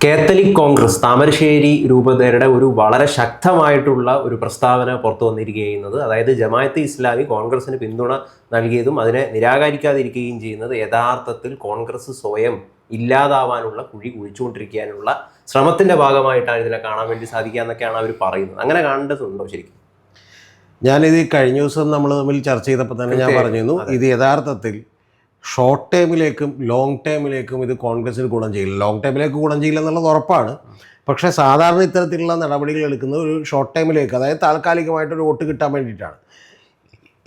Catholic Congress Thamarassery രൂപതയുടെ ഒരു വളരെ ശക്തമായിട്ടുള്ള ഒരു പ്രസ്താവന പുറത്തു വന്നിരിക്കുന്നത് അതായത് ജമായത്ത് ഇസ്ലാമി കോൺഗ്രസിന് പിന്തുണ നൽകിയതും അതിനെ നിരാകരിക്കാതിരിക്കുകയും ചെയ്യുന്നത് യഥാർത്ഥത്തിൽ കോൺഗ്രസ് സ്വയം ഇല്ലാതാവാനുള്ള കുഴി കുഴിച്ചുകൊണ്ടിരിക്കാനുള്ള ശ്രമത്തിന്റെ ഭാഗമായിട്ടാണ് ഇതിനെ കാണാൻ വേണ്ടി സാധിക്കുക എന്നൊക്കെയാണ് അവർ പറയുന്നത്. അങ്ങനെ കാണേണ്ടതുണ്ടോ ശരിക്കും? ഞാനിത് കഴിഞ്ഞ ദിവസം നമ്മൾ തമ്മിൽ ചർച്ച ചെയ്തപ്പോൾ തന്നെ ഞാൻ പറഞ്ഞിരുന്നു. ഇത് യഥാർത്ഥത്തിൽ ഷോർട്ട് ടേമിലേക്കും ലോങ് ടേമിലേക്കും ഇത് കോൺഗ്രസിന് ഗുണം ചെയ്യില്ല. ലോങ് ടേമിലേക്ക് ഗുണം ചെയ്യില്ല എന്നുള്ളത് ഉറപ്പാണ്. പക്ഷേ സാധാരണ ഇത്തരത്തിലുള്ള നടപടികൾ എടുക്കുന്നത് ഒരു ഷോർട്ട് ടൈമിലേക്ക് അതായത് താൽക്കാലികമായിട്ടൊരു വോട്ട് കിട്ടാൻ വേണ്ടിയിട്ടാണ്.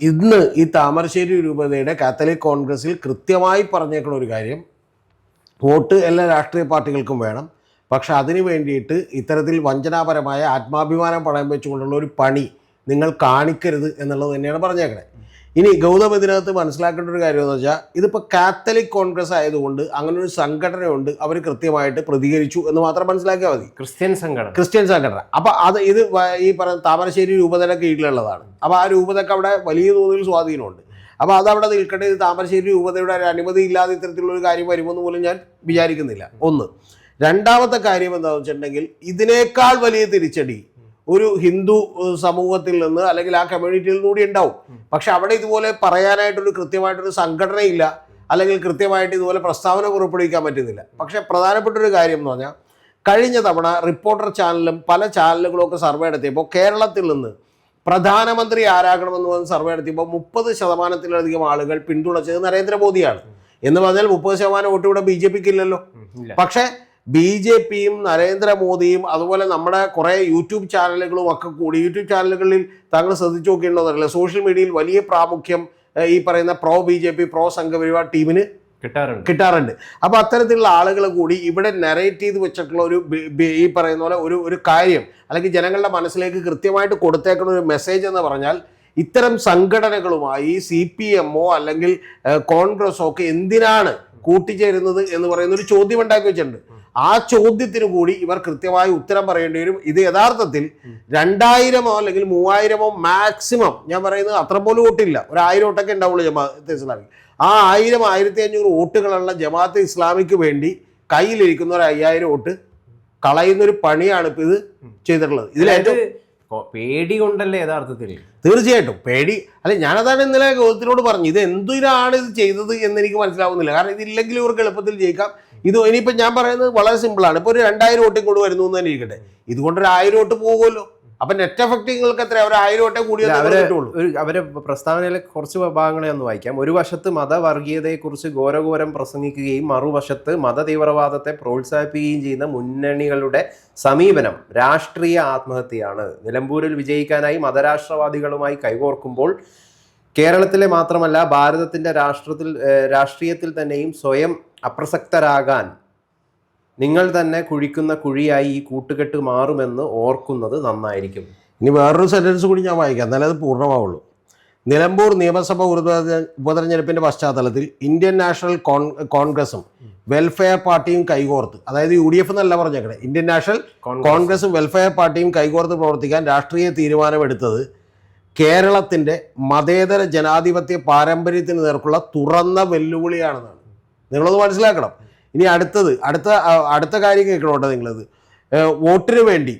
ഇന്ന് ഈ താമരശ്ശേരി രൂപതയുടെ കാത്തലിക് കോൺഗ്രസിൽ കൃത്യമായി പറഞ്ഞേക്കുന്ന ഒരു കാര്യം വോട്ട് എല്ലാ രാഷ്ട്രീയ പാർട്ടികൾക്കും വേണം. പക്ഷേ അതിനു വേണ്ടിയിട്ട് ഇത്തരത്തിൽ വഞ്ചനാപരമായ ആത്മാഭിമാനം പണയം വെച്ചുകൊണ്ടുള്ള ഒരു പണി നിങ്ങൾ കാണിക്കരുത് എന്നുള്ളത് തന്നെയാണ് പറഞ്ഞേക്കണേ. ഇനി ഗൗതം ഇതിനകത്ത് മനസ്സിലാക്കേണ്ട ഒരു കാര്യം എന്ന് വെച്ചാൽ ഇതിപ്പോൾ കാത്തലിക് കോൺഗ്രസ് ആയതുകൊണ്ട് അങ്ങനെ ഒരു സംഘടനയുണ്ട് അവർ കൃത്യമായിട്ട് പ്രതികരിച്ചു എന്ന് മാത്രം മനസ്സിലാക്കിയാൽ മതി. ക്രിസ്ത്യൻ സംഘടന. ക്രിസ്ത്യൻ സംഘടന. അപ്പോൾ അത് ഇത് ഈ പറയുന്ന താമരശ്ശേരി രൂപതയുടെ കീഴിലുള്ളതാണ്. അപ്പോൾ ആ രൂപതയ്ക്ക് അവിടെ വലിയ തോതിൽ സ്വാധീനമുണ്ട്. അപ്പോൾ അതവിടെ നിൽക്കട്ടെ ഇത് താമരശ്ശേരി രൂപതയുടെ ഒരു അനുമതി ഇല്ലാതെ ഇത്തരത്തിലുള്ള ഒരു കാര്യം വരുമെന്ന് പോലും ഞാൻ വിചാരിക്കുന്നില്ല. ഒന്ന്. രണ്ടാമത്തെ കാര്യം എന്താണെന്ന് വെച്ചിട്ടുണ്ടെങ്കിൽ ഇതിനേക്കാൾ വലിയ തിരിച്ചടി ഒരു ഹിന്ദു സമൂഹത്തിൽ നിന്ന് അല്ലെങ്കിൽ ആ കമ്മ്യൂണിറ്റിയിൽ നിന്ന് കൂടി ഉണ്ടാവും. പക്ഷെ അവിടെ ഇതുപോലെ പറയാനായിട്ടൊരു കൃത്യമായിട്ടൊരു സംഘടനയില്ല അല്ലെങ്കിൽ കൃത്യമായിട്ട് ഇതുപോലെ പ്രസ്താവന പുറപ്പെടുവിക്കാൻ പറ്റുന്നില്ല. പക്ഷെ പ്രധാനപ്പെട്ട ഒരു കാര്യം എന്ന് പറഞ്ഞാൽ കഴിഞ്ഞ തവണ റിപ്പോർട്ടർ ചാനലും പല ചാനലുകളും ഒക്കെ സർവേ നടത്തിയപ്പോൾ കേരളത്തിൽ നിന്ന് പ്രധാനമന്ത്രി ആരാകണമെന്ന് പറഞ്ഞ് സർവേ നടത്തിയപ്പോൾ മുപ്പത് ശതമാനത്തിലധികം ആളുകൾ പിന്തുണച്ചത് നരേന്ദ്രമോദിയാണ്. എന്ന് പറഞ്ഞാൽ മുപ്പത് ശതമാനം വോട്ട് ഇവിടെ ബി ജെ പിക്ക് ഇല്ലല്ലോ. ഇല്ല. പക്ഷേ ബി ജെ പിയും നരേന്ദ്രമോദിയും അതുപോലെ നമ്മുടെ കുറേ യൂട്യൂബ് ചാനലുകളും ഒക്കെ കൂടി യൂട്യൂബ് ചാനലുകളിൽ താങ്കൾ ശ്രദ്ധിച്ചു നോക്കിയിട്ടുണ്ടോന്നറിയില്ല? സോഷ്യൽ മീഡിയയിൽ വലിയ പ്രാമുഖ്യം ഈ പറയുന്ന pro B J P pro Sangh Parivar ടീമിന് കിട്ടാറുണ്ട്. കിട്ടാറുണ്ട്. അപ്പോൾ അത്തരത്തിലുള്ള ആളുകൾ കൂടി ഇവിടെ നെറേറ്റ് ചെയ്ത് വെച്ചിട്ടുള്ള ഒരു ഈ പറയുന്ന പോലെ ഒരു ഒരു കാര്യം അല്ലെങ്കിൽ ജനങ്ങളുടെ മനസ്സിലേക്ക് കൃത്യമായിട്ട് കൊടുത്തേക്കുന്ന ഒരു മെസ്സേജ് എന്ന് പറഞ്ഞാൽ ഇത്തരം സംഘടനകളുമായി സി പി എമ്മോ അല്ലെങ്കിൽ കോൺഗ്രസോ ഒക്കെ എന്തിനാണ് കൂട്ടിച്ചേരുന്നത് എന്ന് പറയുന്ന ഒരു ചോദ്യം ഉണ്ടാക്കി വെച്ചിട്ടുണ്ട്. ആ ചോദ്യത്തിന് കൂടി ഇവർ കൃത്യമായി ഉത്തരം പറയേണ്ടി വരും. ഇത് യഥാർത്ഥത്തിൽ രണ്ടായിരമോ അല്ലെങ്കിൽ മൂവായിരമോ മാക്സിമം ഞാൻ പറയുന്നത് അത്ര പോലും വോട്ടില്ല. ഒരു ആയിരം വോട്ടൊക്കെ ഉണ്ടാവുള്ളൂ ജമാഅത്ത് ഇസ്ലാമിക് ആ ആയിരം ആയിരത്തി അഞ്ഞൂറ് വോട്ടുകളുള്ള ജമാഅത്ത് ഇസ്ലാമിക്ക് വേണ്ടി കയ്യിലിരിക്കുന്ന ഒരു അയ്യായിരം വോട്ട് കളയുന്ന ഒരു പണിയാണ് ഇപ്പൊ ഇത് ചെയ്തിട്ടുള്ളത്. ഇതിൽ ഏറ്റവും പേടി കൊണ്ടല്ലേ യഥാർത്ഥത്തിൽ? തീർച്ചയായിട്ടും പേടി. അല്ലെ ഞാനതാണ് ഇന്നലെ ഗൗതത്തിനോട് പറഞ്ഞു ഇത് എന്തിനാണ് ഇത് ചെയ്തത് എന്ന് എനിക്ക് മനസ്സിലാവുന്നില്ല. കാരണം ഇതില്ലെങ്കിൽ ഇവർക്ക് എളുപ്പത്തിൽ ജയിക്കാം. ഇത് ഇനിയിപ്പോൾ ഞാൻ പറയുന്നത് വളരെ സിമ്പിളാണ് ഇപ്പോൾ ഒരു രണ്ടായിരം വോട്ടിൽ കൂടി വരുന്നു എന്ന് തന്നെ ഇരിക്കട്ടെ. ഇതുകൊണ്ട് ഒരു ആയിരം വോട്ട് പോകുമല്ലോ. അപ്പൊ നെറ്റ് എഫക്ട് നിങ്ങൾക്ക് എത്ര ഒരു ആയിരം വോട്ടേ കൂടി അവർ പ്രസ്താവനയിലെ കുറച്ച് വിഭാഗങ്ങളെ ഒന്ന് വായിക്കാം. ഒരു വശത്ത് മതവർഗീയതയെക്കുറിച്ച് ഘോരഘോരം പ്രസംഗിക്കുകയും മറുവശത്ത് മതതീവ്രവാദത്തെ പ്രോത്സാഹിപ്പിക്കുകയും ചെയ്യുന്ന മുന്നണികളുടെ സമീപനം രാഷ്ട്രീയ ആത്മഹത്യയാണ്. നിലമ്പൂരിൽ വിജയിക്കാനായി മതരാഷ്ട്രവാദികളുമായി കൈകോർക്കുമ്പോൾ കേരളത്തിലെ മാത്രമല്ല ഭാരതത്തിന്റെ രാഷ്ട്രത്തിൽ രാഷ്ട്രീയത്തിൽ തന്നെയും സ്വയം അപ്രസക്തരാകാൻ നിങ്ങൾ തന്നെ കുഴിക്കുന്ന കുഴിയായി ഈ കൂട്ടുകെട്ട് മാറുമെന്ന് ഓർക്കുന്നത് നന്നായിരിക്കും. ഇനി വേറൊരു സെന്റൻസ് കൂടി ഞാൻ വായിക്കാം. എന്നാലേ അത് പൂർണമാവുള്ളൂ. നിലമ്പൂർ നിയമസഭ ഉപതെരഞ്ഞെടുപ്പിന്റെ പശ്ചാത്തലത്തിൽ ഇന്ത്യൻ നാഷണൽ കോൺഗ്രസും വെൽഫെയർ പാർട്ടിയും കൈകോർത്ത് അതായത് യു ഡി എഫ് എന്നല്ല പറഞ്ഞേക്കണേ ഇന്ത്യൻ നാഷണൽ കോൺഗ്രസും വെൽഫെയർ പാർട്ടിയും കൈകോർത്ത് പ്രവർത്തിക്കാൻ രാഷ്ട്രീയ തീരുമാനമെടുത്തത് കേരളത്തിന്റെ മതേതര ജനാധിപത്യ പാരമ്പര്യത്തിന് നേർക്കുള്ള തുറന്ന വെല്ലുവിളിയാണെന്നാണ്. നിങ്ങളത് മനസ്സിലാക്കണം. ഇനി അടുത്തത് അടുത്ത അടുത്ത കാര്യം കേൾക്കണോട്ടെ നിങ്ങളത്. വോട്ടിന് വേണ്ടി.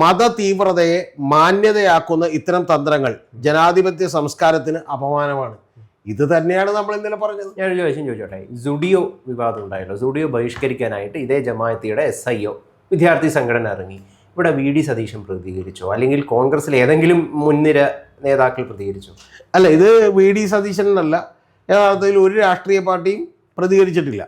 മത തീവ്രതയെ മാന്യതയാക്കുന്ന ഇത്തരം തന്ത്രങ്ങൾ ജനാധിപത്യ സംസ്കാരത്തിന് അപമാനമാണ്. ഇത് തന്നെയാണ് നമ്മൾ ഇന്നലെ പറഞ്ഞത്. ഞാൻ ഒരു ചോദിച്ചു ചോദിച്ചോട്ടെ? സുഡിയോ വിവാദം ഉണ്ടായല്ലോ. സുഡിയോ ബഹിഷ്കരിക്കാനായിട്ട് ഇതേ ജമാഅത്തിയുടെ എസ് ഐ ഒ വിദ്യാർത്ഥി സംഘടന ഇറങ്ങി. ഇവിടെ വി ഡി സതീശൻ പ്രതികരിച്ചോ? അല്ലെങ്കിൽ കോൺഗ്രസിൽ ഏതെങ്കിലും മുൻനിര നേതാക്കൾ പ്രതികരിച്ചോ? അല്ല ഇത് വി ഡി സതീശനല്ല യഥാർത്ഥത്തിൽ ഒരു രാഷ്ട്രീയ പാർട്ടിയും പ്രതികരിച്ചിട്ടില്ല.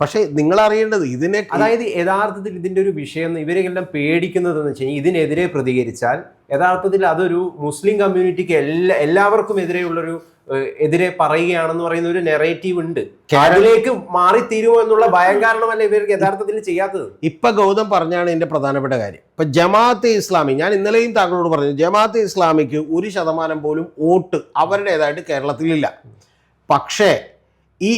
പക്ഷേ നിങ്ങൾ അറിയേണ്ടത് ഇതിനെ അതായത് യഥാർത്ഥത്തിൽ ഇതിന്റെ ഒരു വിഷയം ഇവരെല്ലാം പേടിക്കുന്നത് എന്ന് വെച്ചാൽ കഴിഞ്ഞാൽ ഇതിനെതിരെ പ്രതികരിച്ചാൽ യഥാർത്ഥത്തിൽ അതൊരു മുസ്ലിം കമ്മ്യൂണിറ്റിക്ക് എല്ലാ എല്ലാവർക്കും എതിരെയുള്ളൊരു എതിരെ പറയുകയാണെന്ന് പറയുന്ന ഒരു നെറേറ്റീവ് ഉണ്ട്. അതിലേക്ക് മാറിത്തീരുമോ എന്നുള്ള ഭയം കാരണമല്ല ഇവർക്ക് യഥാർത്ഥത്തിൽ ചെയ്യാത്തത്? ഇപ്പൊ ഗൗതം പറഞ്ഞാണ് എന്റെ പ്രധാനപ്പെട്ട കാര്യം. ഇപ്പൊ ജമാഅത്തെ ഇസ്ലാമി ഞാൻ ഇന്നലെയും താങ്കളോട് പറഞ്ഞു ജമാഅത്തെ ഇസ്ലാമിക്ക് ഒരു ശതമാനം പോലും വോട്ട് അവരുടേതായിട്ട് കേരളത്തിലില്ല. പക്ഷേ ഈ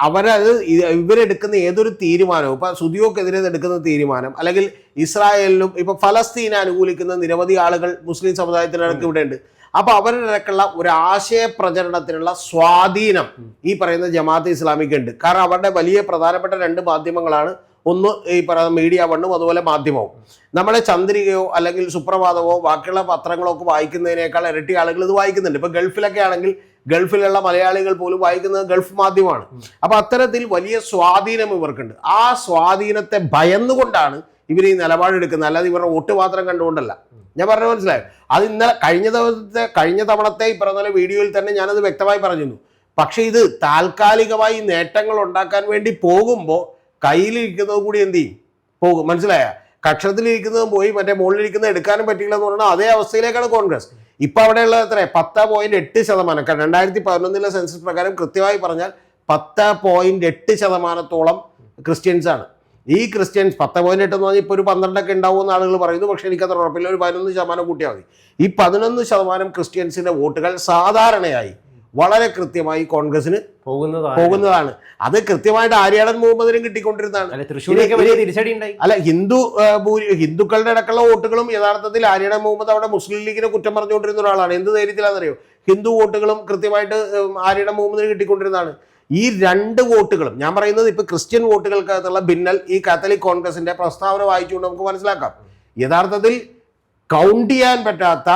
അവരത് ഇവരെടുക്കുന്ന ഏതൊരു തീരുമാനവും ഇപ്പം സുദിയോക്കെതിരെ എടുക്കുന്ന തീരുമാനം അല്ലെങ്കിൽ ഇസ്രായേലിനും ഇപ്പം ഫലസ്തീനെ അനുകൂലിക്കുന്ന നിരവധി ആളുകൾ മുസ്ലിം സമുദായത്തിനടക്ക് ഇവിടെ ഉണ്ട് അപ്പൊ അവരുടെ ഇടയ്ക്കുള്ള ഒരു ആശയ പ്രചരണത്തിനുള്ള സ്വാധീനം ഈ പറയുന്ന ജമാഅത്ത് ഇസ്ലാമിക്ക് ഉണ്ട് കാരണം അവരുടെ വലിയ പ്രധാനപ്പെട്ട രണ്ട് മാധ്യമങ്ങളാണ് ഒന്ന് ഈ പറയുന്ന മീഡിയ വണ്ണും അതുപോലെ മാധ്യമവും. നമ്മളെ ചന്ദ്രികയോ അല്ലെങ്കിൽ സുപ്രഭാതമോ ബാക്കിയുള്ള പത്രങ്ങളോ ഒക്കെ വായിക്കുന്നതിനേക്കാൾ ഇരട്ടി ആളുകൾ ഇത് വായിക്കുന്നുണ്ട്. ഇപ്പൊ ഗൾഫിലൊക്കെ ആണെങ്കിൽ ഗൾഫിലുള്ള മലയാളികൾ പോലും വായിക്കുന്നത് ഗൾഫ് മാധ്യമമാണ്. അപ്പൊ അത്തരത്തിൽ വലിയ സ്വാധീനം ഇവർക്കുണ്ട്. ആ സ്വാധീനത്തെ ഭയന്നുകൊണ്ടാണ് ഇവർ ഈ നിലപാടെടുക്കുന്നത് അല്ലാതെ ഇവരുടെ വോട്ട് മാത്രം കണ്ടുകൊണ്ടല്ല. ഞാൻ പറഞ്ഞ മനസ്സിലായോ? അത് ഇന്നലെ കഴിഞ്ഞ ദിവസത്തെ കഴിഞ്ഞ തവണത്തെ ഈ പറഞ്ഞ വീഡിയോയിൽ തന്നെ ഞാനത് വ്യക്തമായി പറഞ്ഞിരുന്നു. പക്ഷേ ഇത് താൽക്കാലികമായി നേട്ടങ്ങൾ ഉണ്ടാക്കാൻ വേണ്ടി പോകുമ്പോൾ കയ്യിലിരിക്കുന്നത് കൂടി എന്ത് ചെയ്യും? പോകും. മനസ്സിലായ? കക്ഷത്തിലിരിക്കുന്നതും പോയി മറ്റേ മുകളിലിരിക്കുന്നത് എടുക്കാനും പറ്റില്ല എന്ന് പറഞ്ഞാൽ അതേ അവസ്ഥയിലേക്കാണ് കോൺഗ്രസ്. ഇപ്പൊ അവിടെയുള്ള എത്ര പത്ത് പോയിന്റ് എട്ട് ശതമാനം. രണ്ടായിരത്തി പതിനൊന്നിലെ സെൻസസ് പ്രകാരം കൃത്യമായി പറഞ്ഞാൽ പത്ത് പോയിന്റ് എട്ട് ശതമാനത്തോളം ക്രിസ്ത്യൻസ് ആണ്. ഈ ക്രിസ്ത്യൻസ് പത്ത് പോയിന്റ് എട്ട് എന്ന് പറഞ്ഞാൽ ഇപ്പോൾ ഒരു പന്ത്രണ്ടൊക്കെ ഉണ്ടാവുമെന്ന് ആളുകൾ പറയുന്നു. പക്ഷേ എനിക്കത്ര ഉറപ്പില്ല. ഒരു പതിനൊന്ന് ശതമാനം കൂട്ടിയാൽ മതി. ഈ പതിനൊന്ന് ശതമാനം ക്രിസ്ത്യൻസിന്റെ വോട്ടുകൾ സാധാരണയായി വളരെ കൃത്യമായി കോൺഗ്രസിന് പോകുന്നതാണ്. പോകുന്നതാണ്. അത് കൃത്യമായിട്ട് ആര്യാടൻ മുഹമ്മദിനും കിട്ടിക്കൊണ്ടിരുന്നതാണ്. അല്ല ഹിന്ദു ഭൂരി- ഹിന്ദുക്കളുടെ അടക്കമുള്ള വോട്ടുകളും യഥാർത്ഥത്തിൽ ആര്യാടൻ മുഹമ്മദ് അവിടെ മുസ്ലിം ലീഗിനെ കുറ്റം പറഞ്ഞുകൊണ്ടിരുന്ന ഒരാളാണ്. എന്ത് ധൈര്യത്തിലാണെന്നറിയോ? ഹിന്ദു വോട്ടുകളും കൃത്യമായിട്ട് ആര്യാടൻ മുഹമ്മദിന് കിട്ടിക്കൊണ്ടിരുന്നതാണ്. ഈ രണ്ട് വോട്ടുകളും ഞാൻ പറയുന്നത് ഇപ്പൊ ക്രിസ്ത്യൻ വോട്ടുകൾക്കകത്തുള്ള ഭിന്നൽ ഈ കാത്തലിക് കോൺഗ്രസിന്റെ പ്രസ്താവന വായിച്ചുകൊണ്ട് നമുക്ക് മനസ്സിലാക്കാം. യഥാർത്ഥത്തിൽ കൗണ്ട് ചെയ്യാൻ പറ്റാത്ത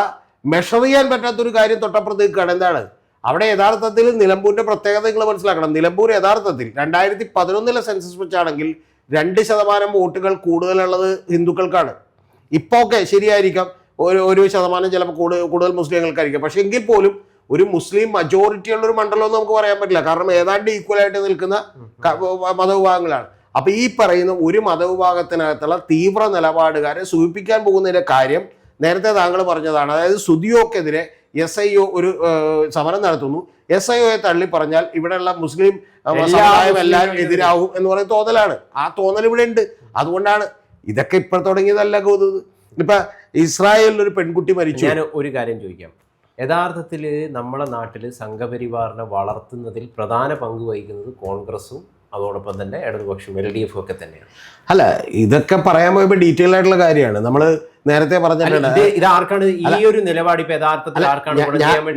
മെഷർ ചെയ്യാൻ പറ്റാത്ത ഒരു കാര്യം തൊട്ടപ്പുറത്തേക്കാണ് എന്താണ് അവിടെ യഥാർത്ഥത്തിൽ നിലമ്പൂരിന്റെ പ്രത്യേകത നിങ്ങൾ മനസ്സിലാക്കണം. നിലമ്പൂർ യഥാർത്ഥത്തിൽ രണ്ടായിരത്തി പതിനൊന്നിലെ സെൻസസ് വെച്ചാണെങ്കിൽ രണ്ട് ശതമാനം വോട്ടുകൾ കൂടുതലുള്ളത് ഹിന്ദുക്കൾക്കാണ്. ഇപ്പോൾ ഒക്കെ ശരിയായിരിക്കാം. ഒരു ഒരു ശതമാനം ചിലപ്പോൾ കൂടുതൽ കൂടുതൽ മുസ്ലിങ്ങൾക്കായിരിക്കും. പക്ഷേ എങ്കിൽ പോലും ഒരു മുസ്ലിം മജോറിറ്റി ഉള്ള ഒരു മണ്ഡലം എന്ന് നമുക്ക് പറയാൻ പറ്റില്ല. കാരണം ഏതാണ്ട് ഈക്വൽ ആയിട്ട് നിൽക്കുന്ന മതവിഭാഗങ്ങളാണ്. അപ്പൊ ഈ പറയുന്ന ഒരു മതവിഭാഗത്തിനകത്തുള്ള തീവ്ര നിലപാടുകാരെ സൂചിപ്പിക്കാൻ പോകുന്നതിന്റെ കാര്യം നേരത്തെ താങ്കൾ പറഞ്ഞതാണ്. അതായത് സുദിയോക്കെതിരെ എസ് ഐ ഒ ഒരു സമരം നടത്തുന്നു. എസ് ഐ ഒയെ തള്ളി പറഞ്ഞാൽ ഇവിടെയുള്ള മുസ്ലിം സമുദായം എല്ലാവരും എതിരാകും എന്ന് പറയുന്ന തോന്നലാണ്. ആ തോന്നൽ ഇവിടെ ഉണ്ട്. അതുകൊണ്ടാണ് ഇതൊക്കെ ഇപ്പോൾ തുടങ്ങിയതല്ല ഗൗതത് ഇപ്പൊ ഇസ്രായേലിൽ ഒരു പെൺകുട്ടി മരിച്ചു. ഞാൻ ഒരു കാര്യം ചോദിക്കാം. യഥാർത്ഥത്തിൽ നമ്മളെ നാട്ടിൽ സംഘപരിവാറിനെ വളർത്തുന്നതിൽ പ്രധാന പങ്ക് വഹിക്കുന്നത് കോൺഗ്രസും അതോടൊപ്പം തന്നെ ഇടതുപക്ഷം എൽ ഡി എഫും ഒക്കെ തന്നെയാണ്. അല്ല ഇതൊക്കെ പറയാൻ പോയപ്പോൾ ഡീറ്റെയിൽ ആയിട്ടുള്ള കാര്യമാണ്. നമ്മൾ നേരത്തെ പറഞ്ഞിട്ടുണ്ട് ഇത് ആർക്കാണ് ഈ ഒരു നിലപാട് ഇപ്പൊ യഥാർത്ഥത്തിൽ ആർക്കാണ്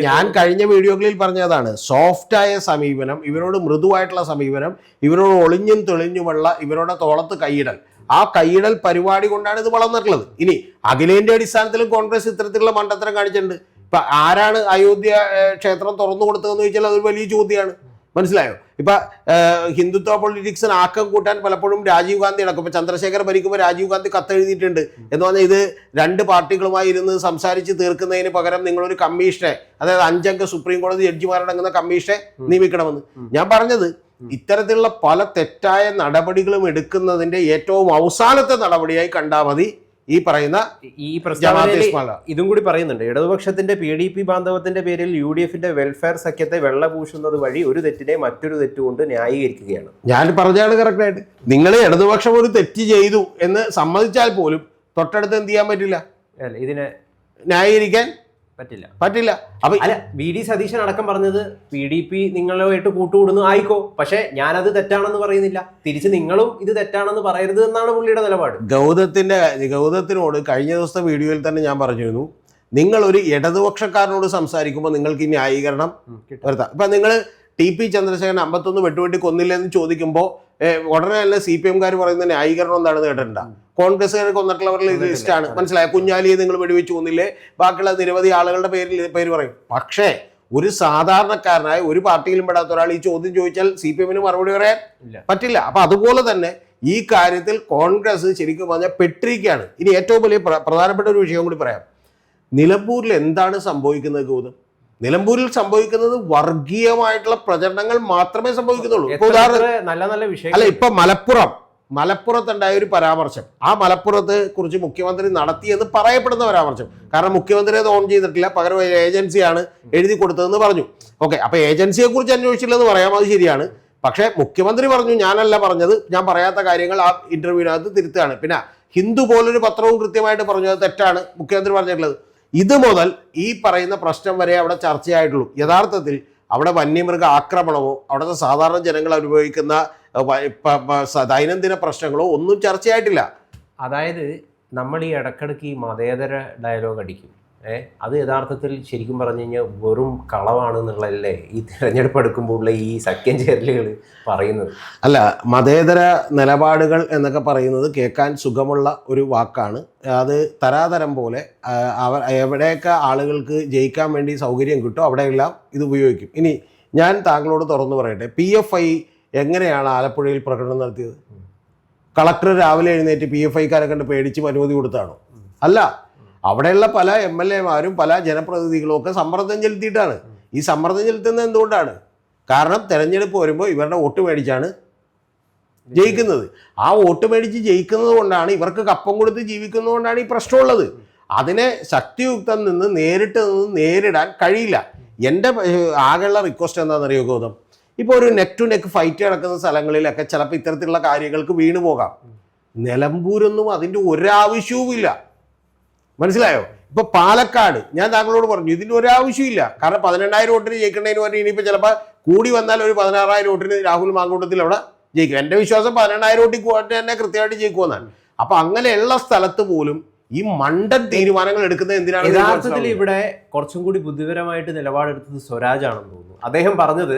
ഞാൻ- കഴിഞ്ഞ വീഡിയോകളിൽ പറഞ്ഞതാണ് സോഫ്റ്റ് ആയ സമീപനം ഇവരോട് മൃദുവായിട്ടുള്ള സമീപനം ഇവരോട് ഒളിഞ്ഞും തെളിഞ്ഞുമുള്ള ഇവരുടെ തോളത്ത് കൈയിടൽ. ആ കൈയിടൽ പരിപാടി കൊണ്ടാണ് ഇത് വളർന്നിട്ടുള്ളത്. ഇനി അഖിലേന്റെ അടിസ്ഥാനത്തിലും കോൺഗ്രസ് ഇത്തരത്തിലുള്ള മണ്ടത്തരം കാണിച്ചിട്ടുണ്ട്. ഇപ്പൊ ആരാണ് അയോധ്യ ക്ഷേത്രം തുറന്നു കൊടുത്തതെന്ന് ചോദിച്ചാൽ അതൊരു വലിയ ചോദ്യമാണ്. മനസ്സിലായോ? ഇപ്പൊ ഹിന്ദുത്വ പൊളിറ്റിക്സിന് ആക്കം കൂട്ടാൻ പലപ്പോഴും രാജീവ് ഗാന്ധി അടക്കം ഇപ്പൊ ചന്ദ്രശേഖർ ഭരിക്കുമ്പോൾ രാജീവ് ഗാന്ധി കത്തെഴുതിയിട്ടുണ്ട്. എന്ന് പറഞ്ഞാൽ ഇത് രണ്ട് പാർട്ടികളുമായി ഇരുന്ന് സംസാരിച്ച് തീർക്കുന്നതിന് പകരം നിങ്ങളൊരു കമ്മീഷനെ അതായത് അഞ്ചംഗ സുപ്രീം കോടതി ജഡ്ജിമാരടങ്ങുന്ന കമ്മീഷനെ നിയമിക്കണമെന്ന്. ഞാൻ പറഞ്ഞത് ഇത്തരത്തിലുള്ള പല തെറ്റായ നടപടികളും എടുക്കുന്നതിന്റെ ഏറ്റവും അവസാനത്തെ നടപടിയായി കണ്ടാൽ മതി. ഈ പറയുന്ന ഈ പ്രസ്താവനയിൽ ഇതും കൂടി പറയുന്നുണ്ട്. ഇടതുപക്ഷത്തിന്റെ പി ഡി പി ബാന്ധവത്തിന്റെ പേരിൽ യു ഡി എഫിന്റെ വെൽഫെയർ സഖ്യത്തെ വെള്ള പൂശുന്നത് വഴി ഒരു തെറ്റിനെ മറ്റൊരു തെറ്റുകൊണ്ട് ന്യായീകരിക്കുകയാണ്. ഞാൻ പറഞ്ഞാണ് കറക്റ്റായിട്ട് നിങ്ങൾ ഇടതുപക്ഷം ഒരു തെറ്റ് ചെയ്തു എന്ന് സമ്മതിച്ചാൽ പോലും തൊട്ടടുത്ത് എന്ത് ചെയ്യാൻ പറ്റില്ല? ഇതിനെ ന്യായീകരിക്കാൻ പറ്റില്ല. പറ്റില്ല. അപ്പൊ അല്ല വി ഡി സതീശൻ അടക്കം പറഞ്ഞത് പി ഡി പി നിങ്ങളുമായിട്ട് കൂട്ടുകൂടുന്നു ആയിക്കോ. പക്ഷെ ഞാനത് തെറ്റാണെന്ന് പറയുന്നില്ല. തിരിച്ച് നിങ്ങളും ഇത് തെറ്റാണെന്ന് പറയരുത് എന്നാണ് പുള്ളിയുടെ നിലപാട്. ഗൗതത്തിന്റെ ഗൗതത്തിനോട് കഴിഞ്ഞ ദിവസത്തെ വീഡിയോയിൽ തന്നെ ഞാൻ പറഞ്ഞിരുന്നു. നിങ്ങൾ ഒരു ഇടതുപക്ഷക്കാരനോട് സംസാരിക്കുമ്പോൾ നിങ്ങൾക്ക് ഈ ന്യായീകരണം വരുത്താം. ഇപ്പൊ നിങ്ങൾ ടി പി ചന്ദ്രശേഖരൻ അമ്പത്തൊന്ന് വെട്ടുവെട്ടി കൊന്നില്ലെന്ന് ചോദിക്കുമ്പോൾ ഉടനെ തന്നെ സി പി എംകാർ പറയുന്ന ന്യായീകരണം എന്താണെന്ന് കോൺഗ്രസ്സുകാർ കൊന്നിട്ടുള്ളവരുടെ ലിസ്റ്റാണ് മനസ്സിലായ? കുഞ്ഞാലിയെ നിങ്ങൾ വെടിവെച്ച് കൊന്നില്ലേ? ബാക്കിയുള്ള നിരവധി ആളുകളുടെ പേരിൽ പേര് പറയും. പക്ഷേ ഒരു സാധാരണക്കാരനായ ഒരു പാർട്ടിയിലും പെടാത്ത ഒരാൾ ഈ ചോദ്യം ചോദിച്ചാൽ സി പി എമ്മിന് മറുപടി പറയാൻ. പറ്റില്ല. അപ്പൊ അതുപോലെ തന്നെ ഈ കാര്യത്തിൽ കോൺഗ്രസ് ശരിക്കും പറഞ്ഞാൽ പെട്ടിരിക്കുകയാണ്. ഇനി ഏറ്റവും വലിയ പ്ര- പ്രധാനപ്പെട്ട ഒരു വിഷയം കൂടി പറയാം. നിലമ്പൂരിൽ എന്താണ് സംഭവിക്കുന്നത് ഗൗതം? നിലമ്പൂരിൽ സംഭവിക്കുന്നത് വർഗീയമായിട്ടുള്ള പ്രചരണങ്ങൾ മാത്രമേ സംഭവിക്കുന്നുള്ളൂ. എത്ര നല്ല വിഷയം അല്ല ഇപ്പൊ മലപ്പുറം മലപ്പുറത്തുണ്ടായ ഒരു പരാമർശം. ആ മലപ്പുറത്ത് കുറിച്ച് മുഖ്യമന്ത്രി നടത്തിയെന്ന് പറയപ്പെടുന്ന പരാമർശം. കാരണം മുഖ്യമന്ത്രി അത് ഓൺ ചെയ്തിട്ടില്ല. പകരം ഏജൻസിയാണ് എഴുതി കൊടുത്തതെന്ന് പറഞ്ഞു. ഓക്കെ അപ്പൊ ഏജൻസിയെ കുറിച്ച് അന്വേഷിച്ചില്ലെന്ന് പറയാം അത് ശരിയാണ്. പക്ഷേ മുഖ്യമന്ത്രി പറഞ്ഞു ഞാനല്ല പറഞ്ഞത്. ഞാൻ പറയാത്ത കാര്യങ്ങൾ ആ ഇന്റർവ്യൂവിനകത്ത് തിരുത്തുകയാണ്. പിന്നെ ഹിന്ദു പോലൊരു പത്രവും കൃത്യമായിട്ട് പറഞ്ഞു അത് തെറ്റാണ് മുഖ്യമന്ത്രി പറഞ്ഞിട്ടുള്ളത്. ഇത് മുതൽ ഈ പറയുന്ന പ്രശ്നം വരെ അവിടെ ചർച്ചയായിട്ടുള്ളൂ. യഥാർത്ഥത്തിൽ അവിടെ വന്യമൃഗ ആക്രമണമോ അവിടുത്തെ സാധാരണ ജനങ്ങൾ അനുഭവിക്കുന്ന ദൈനംദിന പ്രശ്നങ്ങളോ ഒന്നും ചർച്ചയായിട്ടില്ല. അതായത് നമ്മൾ ഈ ഇടക്കിടക്ക് ഈ മതേതര ഡയലോഗ് അടിക്കും. ഏ അത് യഥാർത്ഥത്തിൽ ശരിക്കും പറഞ്ഞു കഴിഞ്ഞാൽ വെറും കളവാണ് എന്നുള്ളതല്ലേ ഈ തിരഞ്ഞെടുപ്പ് എടുക്കുമ്പോഴുള്ള ഈ സഖ്യം ചേരലുകൾ പറയുന്നത്. അല്ല മതേതര നിലപാടുകൾ എന്നൊക്കെ പറയുന്നത് കേൾക്കാൻ സുഖമുള്ള ഒരു വാക്കാണ്. അത് തരാതരം പോലെ അവർ എവിടെയൊക്കെ ആളുകൾക്ക് ജയിക്കാൻ വേണ്ടി സൗകര്യം കിട്ടും അവിടെയെല്ലാം ഇത് ഉപയോഗിക്കും. ഇനി ഞാൻ താങ്കളോട് തുറന്നു പറയട്ടെ. പി എഫ് ഐ എങ്ങനെയാണ് ആലപ്പുഴയിൽ പ്രകടനം നടത്തിയത്? കളക്ടർ രാവിലെ എഴുന്നേറ്റ് പി എഫ് ഐക്കാരെ കണ്ട് പേടിച്ച് അനുമതി കൊടുത്താണോ? അല്ല അവിടെയുള്ള പല എം എൽ എമാരും പല ജനപ്രതിനിധികളും ഒക്കെ സമ്മർദ്ദം ചെലുത്തിയിട്ടാണ്. ഈ സമ്മർദ്ദം ചെലുത്തുന്നത് എന്തുകൊണ്ടാണ്? കാരണം തെരഞ്ഞെടുപ്പ് വരുമ്പോൾ ഇവരുടെ വോട്ട് മേടിച്ചാണ് ജയിക്കുന്നത്. ആ വോട്ട് മേടിച്ച് ജയിക്കുന്നത് കൊണ്ടാണ് ഇവർക്ക് കപ്പം കൊടുത്ത് ജീവിക്കുന്നതുകൊണ്ടാണ് ഈ പ്രശ്നമുള്ളത്. അതിനെ ശക്തിയുക്തം നിന്ന് നേരിട്ട് നിന്ന് നേരിടാൻ കഴിയില്ല. എന്റെ ആകെയുള്ള റിക്വസ്റ്റ് എന്താണെന്നറിയോ ഗൗതം? ഇപ്പോൾ ഒരു നെക്ക് ടു നെക്ക് ഫൈറ്റ് നടക്കുന്ന സ്ഥലങ്ങളിലൊക്കെ ചിലപ്പോൾ ഇത്തരത്തിലുള്ള കാര്യങ്ങൾക്ക് വീണു പോകാം. നിലമ്പൂരൊന്നും അതിന്റെ ഒരാവശ്യവുമില്ല. മനസ്സിലായോ? ഇപ്പൊ പാലക്കാട് ഞാൻ താങ്കളോട് പറഞ്ഞു ഇതിന് ഒരാവശ്യമില്ല കാരണം പതിനെണ്ണായിരം വോട്ടിന് ജയിക്കേണ്ടതിന് പറഞ്ഞ് ഇനിയിപ്പോൾ ചിലപ്പോൾ കൂടി വന്നാൽ ഒരു പതിനാറായിരം വോട്ടിന് രാഹുൽ മാങ്കൂട്ടത്തിൽ അവിടെ ജയിക്കും. എന്റെ വിശ്വാസം പതിനെണ്ണായിരം വോട്ടിൽ കൂട്ടി തന്നെ കൃത്യമായിട്ട് ജയിക്കുമെന്നാണ്. അപ്പൊ അങ്ങനെയുള്ള സ്ഥലത്ത് പോലും ഈ മണ്ടൻ തീരുമാനങ്ങൾ എടുക്കുന്നത് എന്തിനാണ് യഥാർത്ഥത്തിൽ ഇവിടെ കുറച്ചും കൂടി ബുദ്ധിപരമായിട്ട് നിലപാടെടുത്തത് സ്വരാജ് ആണെന്ന് തോന്നുന്നു. അദ്ദേഹം പറഞ്ഞത്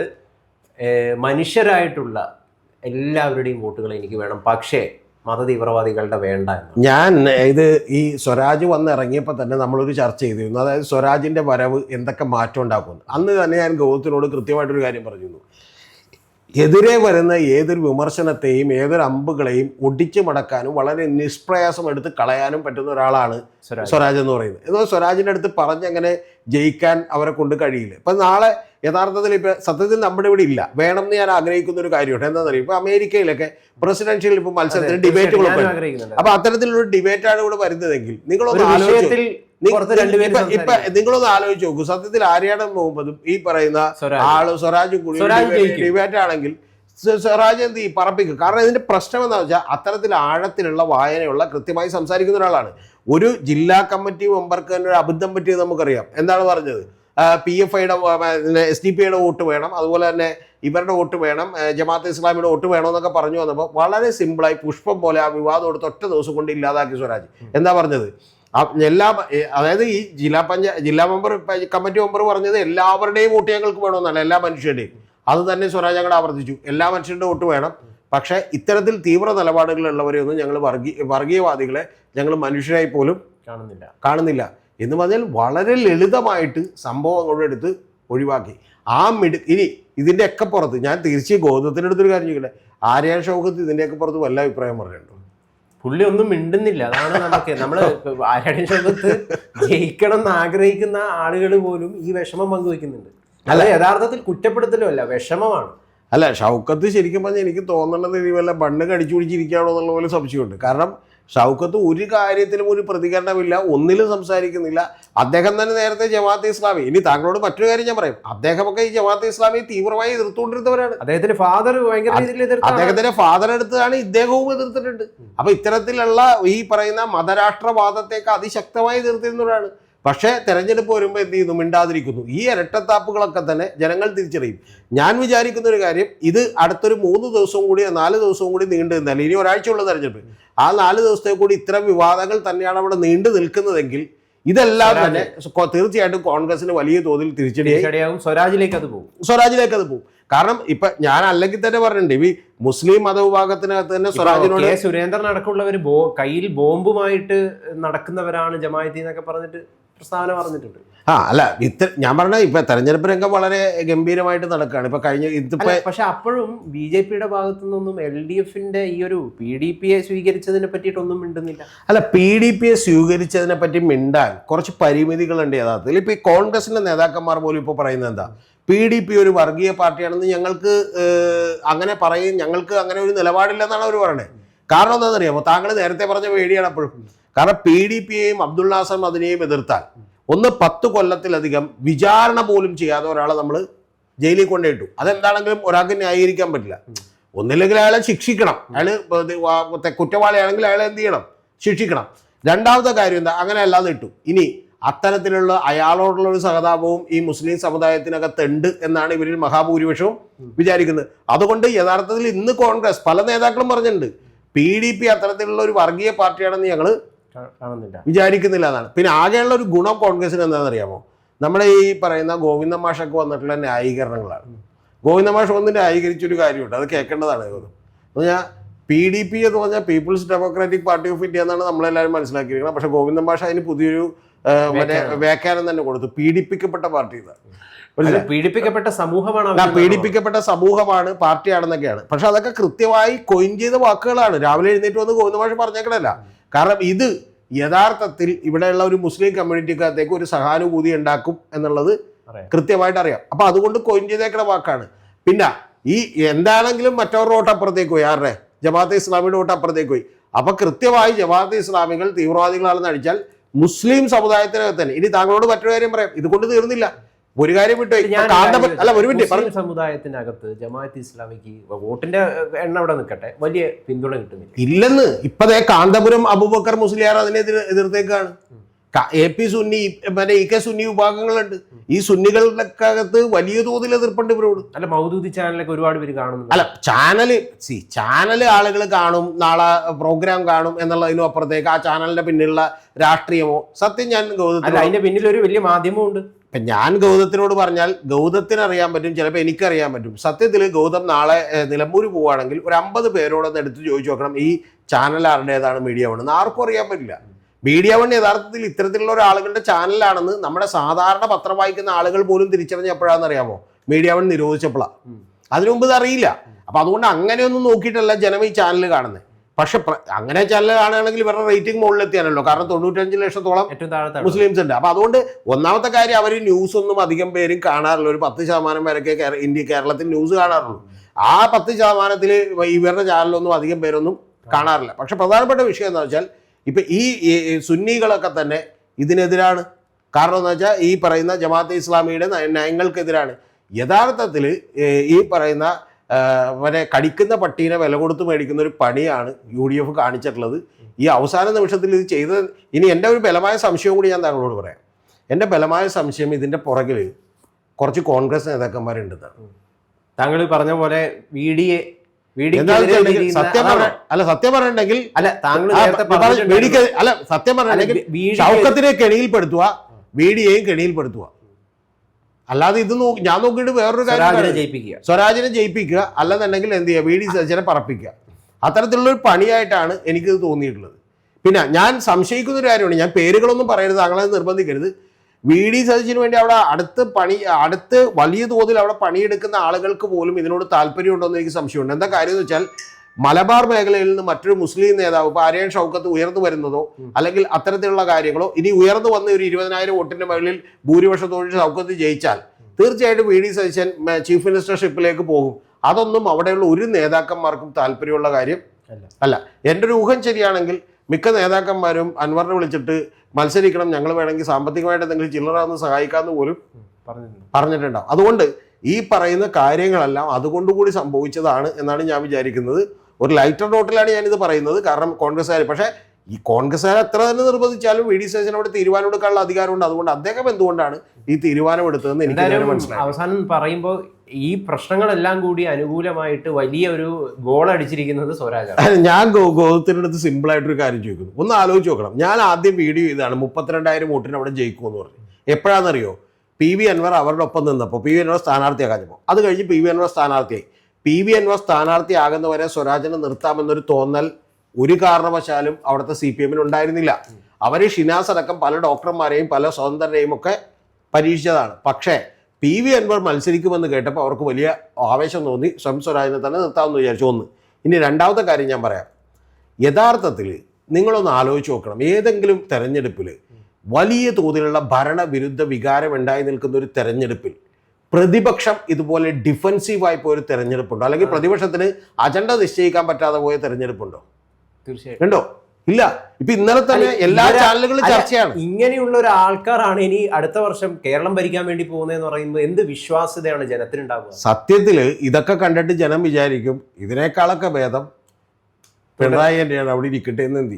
മനുഷ്യരായിട്ടുള്ള എല്ലാവരുടെയും വോട്ടുകൾ എനിക്ക് വേണം. പക്ഷേ മതതീവ്രവാദികളുടെ വേണ്ട ഞാൻ ഇത് ഈ സ്വരാജ് വന്നിറങ്ങിയപ്പോൾ തന്നെ നമ്മളൊരു ചർച്ച ചെയ്തിരുന്നു. അതായത് സ്വരാജിന്റെ വരവ് എന്തൊക്കെ മാറ്റം ഉണ്ടാക്കുന്നു. അന്ന് തന്നെ ഞാൻ ഗൗതത്തിനോട് കൃത്യമായിട്ടൊരു കാര്യം പറഞ്ഞിരുന്നു. എതിരെ വരുന്ന ഏതൊരു വിമർശനത്തെയും ഏതൊരു അമ്പുകളെയും ഒടിച്ചു മടക്കാനും വളരെ നിഷ്പ്രയാസം എടുത്ത് കളയാനും പറ്റുന്ന ഒരാളാണ് സ്വരാജ്. എന്ന് പറയുന്നത്. എന്നാൽ സ്വരാജിന്റെ അടുത്ത് പറഞ്ഞങ്ങനെ ജയിക്കാൻ അവരെ കൊണ്ട് കഴിയില്ല. ഇപ്പം നാളെ യഥാർത്ഥത്തിൽ ഇപ്പം സത്യത്തിൽ നമ്മുടെ ഇവിടെ ഇല്ല. വേണം എന്ന് ഞാൻ ആഗ്രഹിക്കുന്ന ഒരു കാര്യമുണ്ട്. എന്താണെന്ന് അറിയാം ഇപ്പൊ അമേരിക്കയിലൊക്കെ പ്രസിഡൻഷ്യൽ ഇപ്പോൾ മത്സരത്തിന് ഡിബേറ്റുകളൊക്കെ ഞാനും ഉണ്ട്. ആഗ്രഹിക്കുന്നുണ്ട്. അപ്പൊ അത്തരത്തിലുള്ള ഡിബേറ്റാണ് ഇവിടെ വരുന്നതെങ്കിൽ നിങ്ങളൊന്ന് ആലോചിച്ചു ഇപ്പൊ-. നിങ്ങളൊന്ന് ആലോചിച്ച് നോക്കൂ. സത്യത്തിൽ ആര്യാടൻ മുഹമ്മദും ഈ പറയുന്ന ആൾ സ്വരാജും കൂടി ഡിബേറ്റ് ആണെങ്കിൽ സ്വരാജ് എന്ത് ഈ പറപ്പിക്കും? കാരണം ഇതിന്റെ പ്രശ്നം എന്താ വെച്ചാൽ അത്തരത്തിൽ ആഴത്തിലുള്ള വായനയുള്ള കൃത്യമായി സംസാരിക്കുന്ന ഒരാളാണ്. ഒരു ജില്ലാ കമ്മിറ്റി മെമ്പർക്ക് തന്നെ ഒരു അബദ്ധം പറ്റിയത് നമുക്കറിയാം. എന്താണ് പറഞ്ഞത്? പി എഫ് ഐയുടെ എസ് ഡി പി ഐയുടെ വോട്ട് വേണം. അതുപോലെ തന്നെ ഇവരുടെ വോട്ട് വേണം. ജമാഅത്ത് ഇസ്ലാമിയുടെ വോട്ട് വേണം എന്നൊക്കെ പറഞ്ഞു വന്നപ്പോൾ വളരെ സിമ്പിളായി പുഷ്പം പോലെ ആ വിവാദം എടുത്ത് ഒറ്റ ദിവസം കൊണ്ട് ഇല്ലാതാക്കി സ്വരാജ്. എന്താ പറഞ്ഞത്? എല്ലാ അതായത് ഈ ജില്ലാ പഞ്ചായത്ത് ജില്ലാ മെമ്പർ കമ്മിറ്റി മെമ്പർ പറഞ്ഞത് എല്ലാവരുടെയും വോട്ട് ഞങ്ങൾക്ക് വേണമെന്നാണ് എല്ലാ മനുഷ്യരുടെയും. അത് തന്നെ സ്വരാജ് ഞങ്ങൾ ആവർത്തിച്ചു. എല്ലാ മനുഷ്യരുടെ വോട്ട് വേണം. പക്ഷേ ഇത്തരത്തിൽ തീവ്ര നിലപാടുകളുള്ളവരെയൊന്നും ഞങ്ങൾ വർഗീയ വർഗീയവാദികളെ ഞങ്ങൾ മനുഷ്യരായി പോലും കാണുന്നില്ല. കാണുന്നില്ല. എന്ന് പറഞ്ഞാൽ വളരെ ലളിതമായിട്ട് സംഭവങ്ങളുടെ അടുത്ത് ഒഴിവാക്കി. ആ മിടു ഇനി ഇതിന്റെ ഒക്കെ പുറത്ത് ഞാൻ തീർച്ചയായും ഗോതത്തിന്റെ അടുത്തൊരു കാര്യം ചോദിക്കട്ടെ? ആര്യ ഷൗക്കത്ത് ഇതിന്റെയൊക്കെ പുറത്ത് വല്ല അഭിപ്രായം പറഞ്ഞിട്ടുണ്ടോ പുള്ളി ഒന്നും മിണ്ടുന്നില്ല. അതാണ് നമുക്ക് നമ്മൾ ആരാടൻ ശോകത്ത് ജയിക്കണം എന്ന് ആഗ്രഹിക്കുന്ന ആളുകൾ പോലും ഈ വിഷമം പങ്കുവെക്കുന്നുണ്ട്. അല്ല. യഥാർത്ഥത്തിൽ കുറ്റപ്പെടുത്തലുമല്ല വിഷമമാണ്. അല്ല ഷൗക്കത്ത് ശരിക്കും പറഞ്ഞാൽ എനിക്ക് തോന്നുന്നത് ഇനി വല്ല ബണ്ണ് കടിച്ചു പിടിച്ചിരിക്കുകയാണോ എന്നുള്ള പോലെ സംശയമുണ്ട്. കാരണം ഷൗക്കത്ത് ഒരു കാര്യത്തിലും ഒരു പ്രതികരണമില്ല ഒന്നിലും സംസാരിക്കുന്നില്ല. അദ്ദേഹം തന്നെ നേരത്തെ ജമാഅത്ത് ഇസ്ലാമി. ഇനി താങ്കളോട് മറ്റൊരു കാര്യം ഞാൻ പറയും. അദ്ദേഹമൊക്കെ ഈ ജമാഅത്ത് ഇസ്ലാമി തീവ്രമായി എതിർത്തുകൊണ്ടിരുന്നവരാണ്. അദ്ദേഹത്തിന്റെ ഫാദർ അദ്ദേഹത്തിന്റെ ഫാദർ എടുത്തതാണ് ഇദ്ദേഹവും എതിർത്തിട്ടുണ്ട്. അപ്പൊ ഇത്തരത്തിലുള്ള ഈ പറയുന്ന മതരാഷ്ട്രവാദത്തേക്ക് അതിശക്തമായി എതിർത്തിരുന്നവരാണ്. പക്ഷേ തെരഞ്ഞെടുപ്പ് വരുമ്പോൾ എന്ത് ചെയ്യുന്നു? മിണ്ടാതിരിക്കുന്നു. ഈ ഇരട്ടത്താപ്പുകളൊക്കെ തന്നെ ജനങ്ങൾ തിരിച്ചറിയും. ഞാൻ വിചാരിക്കുന്ന ഒരു കാര്യം ഇത് അടുത്തൊരു മൂന്ന് ദിവസവും കൂടി നാല് ദിവസവും കൂടി നീണ്ടു നിന്നാൽ ഇനി ഒരാഴ്ചയുള്ള തെരഞ്ഞെടുപ്പ്. ആ നാല് ദിവസത്തെ കൂടി ഇത്തരം വിവാദങ്ങൾ തന്നെയാണ് അവിടെ നീണ്ടു നിൽക്കുന്നതെങ്കിൽ ഇതെല്ലാം തന്നെ തീർച്ചയായിട്ടും കോൺഗ്രസിന് വലിയ തോതിൽ തിരിച്ചടിയാകും സ്വരാജിലേക്ക് അത് പോകും. സ്വരാജിലേക്ക് അത് പോകും. കാരണം ഇപ്പൊ ഞാൻ അല്ലെങ്കിൽ തന്നെ പറഞ്ഞിട്ടുണ്ട് ഈ മുസ്ലിം മതവിഭാഗത്തിനകത്ത് തന്നെ സ്വരാജിനോട് സുരേന്ദ്രൻ അടക്കമുള്ളവർ കയ്യിൽ ബോംബുമായിട്ട് നടക്കുന്നവരാണ് ജമായത്തി എന്നൊക്കെ പറഞ്ഞിട്ട് പ്രസ്താവന പറഞ്ഞിട്ടുണ്ട്. ആ അല്ല ഇത്ര ഞാൻ പറഞ്ഞ ഇപ്പൊ തെരഞ്ഞെടുപ്പ് രംഗം വളരെ ഗംഭീരമായിട്ട് നടക്കുകയാണ്. ഇപ്പൊ കഴിഞ്ഞ ഇതിപ്പോ പക്ഷെ അപ്പോഴും ബി ജെ പിയുടെ ഭാഗത്തു നിന്നൊന്നും എൽ ഡി എഫിന്റെ ഈ ഒരു പി ഡി പി എ സ്വീകരിച്ചതിനെ പറ്റിയിട്ടൊന്നും മിണ്ടുന്നില്ല. അല്ല പി ഡി പി എ സ്വീകരിച്ചതിനെ പറ്റി മിണ്ടാൻ കുറച്ച് പരിമിതികളുണ്ട് യഥാർത്ഥത്തിൽ. ഇപ്പൊ ഈ കോൺഗ്രസിന്റെ നേതാക്കന്മാർ പോലും ഇപ്പൊ പറയുന്നത് എന്താ? പി ഡി പി ഒരു വർഗീയ പാർട്ടിയാണെന്ന് ഞങ്ങൾക്ക് അങ്ങനെ പറയും ഞങ്ങൾക്ക് അങ്ങനെ ഒരു നിലപാടില്ലെന്നാണ് അവർ പറയുന്നത് കാരണം എന്താണെന്നറിയാമോ? താങ്കൾ നേരത്തെ പറഞ്ഞ പേടിയാണ് അപ്പോഴും. കാരണം പി ഡി പിയെയും അബ്ദുൾ നാസർ മദിനെയും എതിർത്താൽ ഒന്ന് പത്ത് കൊല്ലത്തിലധികം വിചാരണ പോലും ചെയ്യാതെ ഒരാളെ നമ്മൾ ജയിലിൽ കൊണ്ടിട്ടു അതെന്താണെങ്കിലും ഒരാൾക്ക് ന്യായീകരിക്കാൻ പറ്റില്ല. ഒന്നില്ലെങ്കിൽ അയാളെ ശിക്ഷിക്കണം. അയാൾ കുറ്റവാളിയാണെങ്കിൽ അയാളെ എന്ത് ചെയ്യണം? ശിക്ഷിക്കണം. രണ്ടാമത്തെ കാര്യം എന്താ? അങ്ങനെ അല്ലാതെ ഇട്ടു. ഇനി അത്തരത്തിലുള്ള അയാളോടുള്ള ഒരു സഹതാപവും ഈ മുസ്ലിം സമുദായത്തിനകത്തുണ്ട് എന്നാണ് ഇവരിൽ മഹാഭൂരിപക്ഷവും വിചാരിക്കുന്നത്. അതുകൊണ്ട് യഥാർത്ഥത്തിൽ ഇന്ന് കോൺഗ്രസ് പല നേതാക്കളും പറഞ്ഞിട്ടുണ്ട്. പി ഡി പി അത്തരത്തിലുള്ള ഒരു വർഗീയ പാർട്ടിയാണെന്ന് ഞങ്ങൾ വിചാരിക്കുന്നില്ല എന്നാണ്. പിന്നെ ആകെയുള്ള ഒരു ഗുണം കോൺഗ്രസിന് എന്താണെന്ന് അറിയാമോ നമ്മുടെ ഈ പറയുന്ന ഗോവിന്ദ മാഷൊക്കെ വന്നിട്ടുള്ള ന്യായീകരണങ്ങളാണ്. ഗോവിന്ദ മാഷ് വന്ന് ന്യായീകരിച്ചൊരു കാര്യമുണ്ട്. അത് കേൾക്കേണ്ടതാണ് എന്ന് പറഞ്ഞാൽ പി ഡി പി എന്ന് പറഞ്ഞാൽ people's democratic party of India എന്നാണ് നമ്മളെല്ലാവരും മനസ്സിലാക്കിയിരിക്കുന്നത്. പക്ഷേ ഗോവിന്ദ മാഷ് അതിന് പുതിയൊരു മറ്റേ വ്യാഖ്യാനം. തന്നെ കൊടുത്തു. പീഡിപ്പിക്കപ്പെട്ട പാർട്ടി ഇതാണ് പീഡിപ്പിക്കപ്പെട്ട സമൂഹമാണ് പീഡിപ്പിക്കപ്പെട്ട സമൂഹമാണ് പാർട്ടിയാണെന്നൊക്കെയാണ് പക്ഷെ അതൊക്കെ കൃത്യമായി കൊയിൻ ചെയ്ത വാക്കുകളാണ്. രാവിലെ എഴുന്നേറ്റ് വന്ന് ഗോവിന്ദ മാഷ് പറഞ്ഞേക്കണല്ല കാരണം ഇത് യഥാർത്ഥത്തിൽ ഇവിടെയുള്ള ഒരു മുസ്ലിം കമ്മ്യൂണിറ്റിക്കകത്തേക്ക് ഒരു സഹാനുഭൂതി ഉണ്ടാക്കും എന്നുള്ളത്. കൃത്യമായിട്ട് അറിയാം. അപ്പൊ അതുകൊണ്ട് കൊയിൻ ചെയ്തേക്കണ വാക്കാണ്. പിന്നെ ഈ എന്താണെങ്കിലും മറ്റവരുടെ വോട്ട് അപ്പുറത്തേക്ക് പോയി. ആരുടെ? ജമാഅത്തെ ഇസ്ലാമിയുടെ വോട്ട് അപ്പുറത്തേക്ക് പോയി. അപ്പൊ കൃത്യമായി ജമാഅത്തെ ഇസ്ലാമികൾ തീവ്രവാദികളാണെന്ന് അടിച്ചാൽ മുസ്ലിം സമുദായത്തിനകത്ത് തന്നെ. ഇനി താങ്കളോട് മറ്റൊരു കാര്യം പറയാം. ഇതുകൊണ്ട് തീർന്നില്ല. ഒരു കാര്യം വിട്ടു. അല്ല ഒരു മിനിറ്റ് സമുദായത്തിനകത്ത് ജമാഅത്ത് ഇസ്ലാമിക്ക് വോട്ടിന്റെ എണ്ണം അവിടെ നിൽക്കട്ടെ. വലിയ പിന്തുണ കിട്ടുന്നില്ല. ഇല്ലെന്ന്. ഇപ്പതേ കാന്തപുരം അബൂബക്കർ മുസ്ലിയാർ അതിനെ എതിർത്തേക്കാണ്? എ പി സുന്നി മറ്റേ ഇ കെ സുന്നി വിഭാഗങ്ങളുണ്ട്. ഈ സുന്നികൾക്കകത്ത് വലിയ തോതിൽ എതിർപ്പുണ്ട് ഇവരോട്. അല്ല മൗദൂദി ചാനലൊക്കെ ഒരുപാട് പേര് കാണുന്നുണ്ട്. അല്ല ചാനൽ സി ചാനൽ ആളുകൾ കാണും നാളെ പ്രോഗ്രാം കാണും എന്നുള്ളതിനും അപ്പുറത്തേക്ക് ആ ചാനലിന്റെ പിന്നിലുള്ള രാഷ്ട്രീയമോ സത്യം ഞാൻ അതിന്റെ പിന്നിൽ ഒരു വലിയ മാധ്യമമുണ്ട് ഇപ്പൊ ഞാൻ ഗൗതത്തിനോട് പറഞ്ഞാൽ ഗൗതത്തിന് അറിയാൻ പറ്റും ചിലപ്പോൾ എനിക്കറിയാൻ പറ്റും. സത്യത്തിൽ ഗൗതം നാളെ നിലമ്പൂർ പോവുകയാണെങ്കിൽ ഒരു അമ്പത് പേരോടൊന്ന് എടുത്ത് ചോദിച്ചു നോക്കണം ഈ ചാനൽ ആരുടേതാണ് മീഡിയ വൺ എന്ന്. ആർക്കും അറിയാൻ പറ്റില്ല. മീഡിയ വൺ യഥാർത്ഥത്തിൽ ഇത്തരത്തിലുള്ള ഒരാളുകളുടെ ചാനലാണെന്ന് നമ്മുടെ സാധാരണ പത്രം വായിക്കുന്ന ആളുകൾ പോലും തിരിച്ചറിഞ്ഞ എപ്പോഴാണെന്ന് അറിയാമോ? മീഡിയ വൺ നിരോധിച്ചപ്പോഴാണ്. അതിനു മുമ്പ് ഇത് അറിയില്ല. അപ്പം അതുകൊണ്ട് അങ്ങനെയൊന്നും നോക്കിയിട്ടല്ല ജനം ഈ ചാനൽ കാണുന്നത് പക്ഷെ അങ്ങനെ ചില ആണെങ്കിൽ ഇവരുടെ റേറ്റിംഗ് മുകളിലെത്തിയാണല്ലോ കാരണം തൊണ്ണൂറ്റഞ്ച് ലക്ഷത്തോളം മുസ്ലിംസ് ഉണ്ട്. അപ്പൊ അതുകൊണ്ട് ഒന്നാമത്തെ കാര്യം അവർ ന്യൂസ് ഒന്നും അധികം പേരും കാണാറില്ല. ഒരു പത്ത് ശതമാനം പേരൊക്കെ കേര- ഇന്ത്യ കേരളത്തിൽ ന്യൂസ് കാണാറുള്ളൂ. ആ പത്ത് ശതമാനത്തിൽ ഇവരുടെ ചാനലൊന്നും അധികം പേരൊന്നും കാണാറില്ല. പക്ഷെ പ്രധാനപ്പെട്ട വിഷയം എന്താ വെച്ചാൽ ഇപ്പൊ ഈ സുന്നികളൊക്കെ തന്നെ ഇതിനെതിരാണ്. കാരണം എന്ന് വെച്ചാൽ ഈ പറയുന്ന ജമാഅത്തെ ഇസ്ലാമിയുടെ നയ- നയങ്ങൾക്കെതിരാണ്. യഥാർത്ഥത്തിൽ ഈ പറയുന്ന മറ്റേ കടിക്കുന്ന പട്ടീനെ വില കൊടുത്ത് മേടിക്കുന്ന ഒരു പണിയാണ് യു ഡി എഫ് കാണിച്ചിട്ടുള്ളത്. ഈ അവസാന നിമിഷത്തിൽ ഇത് ചെയ്ത് ഇനി എന്റെ ഒരു ബലമായ സംശയവും കൂടി ഞാൻ താങ്കളോട് പറയാം. എന്റെ ബലമായ സംശയം ഇതിന്റെ പുറകിൽ കുറച്ച് കോൺഗ്രസ് നേതാക്കന്മാരുണ്ടെന്നാണ് താങ്കൾ പറഞ്ഞ പോലെ വി ഡി എ വി സത്യം അല്ല സത്യം പറഞ്ഞിട്ടുണ്ടെങ്കിൽ അല്ല താങ്കൾ. അല്ല സത്യം വി- ഷൗക്കത്തിനെ കെണിയിൽപ്പെടുത്തുക വീഡിയെയും കെണിയിൽപ്പെടുത്തുക. അല്ലാതെ ഇത് നോക്കി ഞാൻ നോക്കിയിട്ട് വേറൊരു കാര്യം സ്വരാജിനെ ജയിപ്പിക്കുക. സ്വരാജിനെ ജയിപ്പിക്കുക അല്ലെന്നുണ്ടെങ്കിൽ എന്ത് ചെയ്യുക? വി ഡി സജനെ പറപ്പിക്കുക. അത്തരത്തിലുള്ള ഒരു പണിയായിട്ടാണ് എനിക്കിത് തോന്നിയിട്ടുള്ളത്. പിന്നെ ഞാൻ സംശയിക്കുന്ന ഒരു കാര്യമാണ്. ഞാൻ പേരുകളൊന്നും പറയരുത് താങ്കളെ നിർബന്ധിക്കരുത്. വി ഡി സതീശന് വേണ്ടി അവിടെ അടുത്ത് പണി അടുത്ത് വലിയ തോതിൽ അവിടെ പണിയെടുക്കുന്ന ആളുകൾക്ക് പോലും ഇതിനോട് താല്പര്യമുണ്ടോ എന്ന് എനിക്ക് സംശയമുണ്ട്. എന്താ കാര്യം എന്ന് വെച്ചാൽ മലബാർ മേഖലയിൽ നിന്ന് മറ്റൊരു മുസ്ലിം നേതാവ് ഇപ്പോൾ ആര്യൻ ഷൗക്കത്ത് ഉയർന്നു വരുന്നതോ അല്ലെങ്കിൽ അത്തരത്തിലുള്ള കാര്യങ്ങളോ ഇനി ഉയർന്നു വന്ന ഒരു ഇരുപതിനായിരം വോട്ടിന്റെ മുകളിൽ ഭൂരിപക്ഷത്തോട് ഷൗക്കത്ത് ജയിച്ചാൽ തീർച്ചയായിട്ടും വി ഡി സതീശൻ ചീഫ് മിനിസ്റ്റർഷിപ്പിലേക്ക് പോകും. അതൊന്നും അവിടെയുള്ള ഒരു നേതാക്കന്മാർക്കും താല്പര്യമുള്ള കാര്യം അല്ല. എന്റെ ഒരു ഊഹം ശരിയാണെങ്കിൽ മിക്ക നേതാക്കന്മാരും അൻവറിനെ വിളിച്ചിട്ട് മത്സരിക്കണം ഞങ്ങൾ വേണമെങ്കിൽ സാമ്പത്തികമായിട്ട് എന്തെങ്കിലും ചില്ലറ ഒന്ന് സഹായിക്കാമെന്ന് പോലും പറഞ്ഞിട്ടുണ്ട്. പറഞ്ഞിട്ടുണ്ടാവും. അതുകൊണ്ട് ഈ പറയുന്ന കാര്യങ്ങളെല്ലാം അതുകൊണ്ടുകൂടി സംഭവിച്ചതാണ് എന്നാണ് ഞാൻ വിചാരിക്കുന്നത്. ഒരു ലൈറ്റർ നോട്ടിലാണ് ഞാനിത് പറയുന്നത്. കാരണം കോൺഗ്രസ്സുകാർ പക്ഷേ ഈ കോൺഗ്രസ്സുകാർ എത്ര തന്നെ നിർബന്ധിച്ചാലും വി ഡി സതീശൻ അവിടെ തീരുമാനം എടുക്കാനുള്ള അധികാരമുണ്ട്. അതുകൊണ്ട് അദ്ദേഹം എന്തുകൊണ്ടാണ് ഈ തീരുമാനം എടുത്തതെന്ന് എനിക്ക് മനസ്സിലായി. അവസാനം പറയുമ്പോൾ ഈ പ്രശ്നങ്ങളെല്ലാം കൂടി അനുകൂലമായിട്ട് വലിയ ഒരു ഗോൾ അടിച്ചിരിക്കുന്നത് സ്വരാജാണ് ഞാൻ ഗോതത്തിനടുത്ത് സിമ്പിൾ ആയിട്ടൊരു കാര്യം ചോദിക്കുന്നു. ഒന്ന് ആലോചിച്ച് നോക്കണം. ഞാൻ ആദ്യം വീഡിയോ ചെയ്താണ് മുപ്പത്തിരണ്ടായിരം വോട്ടിന് അവിടെ ജയിക്കുമെന്ന് പറഞ്ഞു. എപ്പോഴാണെന്നറിയോ? പി വി അൻവർ അവരുടെ ഒപ്പം നിന്നപ്പോൾ പി വി അൻവർ സ്ഥാനാർത്ഥിയാകാഞ്ഞപ്പോൾ അത് കഴിഞ്ഞ് പി വി അൻവർ സ്ഥാനാർത്ഥിയായി. പി വി അൻവർ സ്ഥാനാർത്ഥിയാകുന്നവരെ സ്വരാജിനെ നിർത്താമെന്നൊരു തോന്നൽ ഒരു കാരണവശാലും അവിടുത്തെ സി പി എമ്മിന് ഉണ്ടായിരുന്നില്ല. അവർ ഷിനാസ് അടക്കം പല ഡോക്ടർമാരെയും പല സ്വതന്ത്രരെയും ഒക്കെ പരീക്ഷിച്ചതാണ്. പക്ഷേ പി വി അൻവർ മത്സരിക്കുമെന്ന് കേട്ടപ്പോൾ അവർക്ക് വലിയ ആവേശം തോന്നി. സ്വയം സ്വരാജിനെ തന്നെ നിർത്താമെന്ന് വിചാരിച്ചു. ഒന്ന് ഇനി രണ്ടാമത്തെ കാര്യം ഞാൻ പറയാം. യഥാർത്ഥത്തിൽ നിങ്ങളൊന്ന് ആലോചിച്ച് നോക്കണം. ഏതെങ്കിലും തെരഞ്ഞെടുപ്പിൽ വലിയ തോതിലുള്ള ഭരണവിരുദ്ധ വികാരം ഉണ്ടായി നിൽക്കുന്ന ഒരു തെരഞ്ഞെടുപ്പിൽ പ്രതിപക്ഷം ഇതുപോലെ ഡിഫൻസീവായി പോയ ഒരു തെരഞ്ഞെടുപ്പുണ്ടോ? അല്ലെങ്കിൽ പ്രതിപക്ഷത്തിന് അജണ്ട നിശ്ചയിക്കാൻ പറ്റാതെ പോയ തെരഞ്ഞെടുപ്പുണ്ടോ? തീർച്ചയായിട്ടും. ഉണ്ടോ? ഇല്ല. ഇപ്പൊ ഇന്നലെ തന്നെ എല്ലാ ചാനലുകളും ചർച്ചയാണ്. ഇങ്ങനെയുള്ള ഒരു ആൾക്കാരാണ് ഇനി അടുത്ത വർഷം കേരളം ഭരിക്കാൻ വേണ്ടി പോകുന്നതെന്ന് പറയുമ്പോൾ എന്ത് വിശ്വാസ്യതയാണ് ജനത്തിനുണ്ടാകുന്നത് സത്യത്തിൽ ഇതൊക്കെ കണ്ടിട്ട് ജനം വിചാരിക്കും ഇതിനേക്കാളൊക്കെ ഭേദം പിണറായി തന്നെയാണ് അവിടെ ഇരിക്കട്ടെ എന്ന് എന്ത്?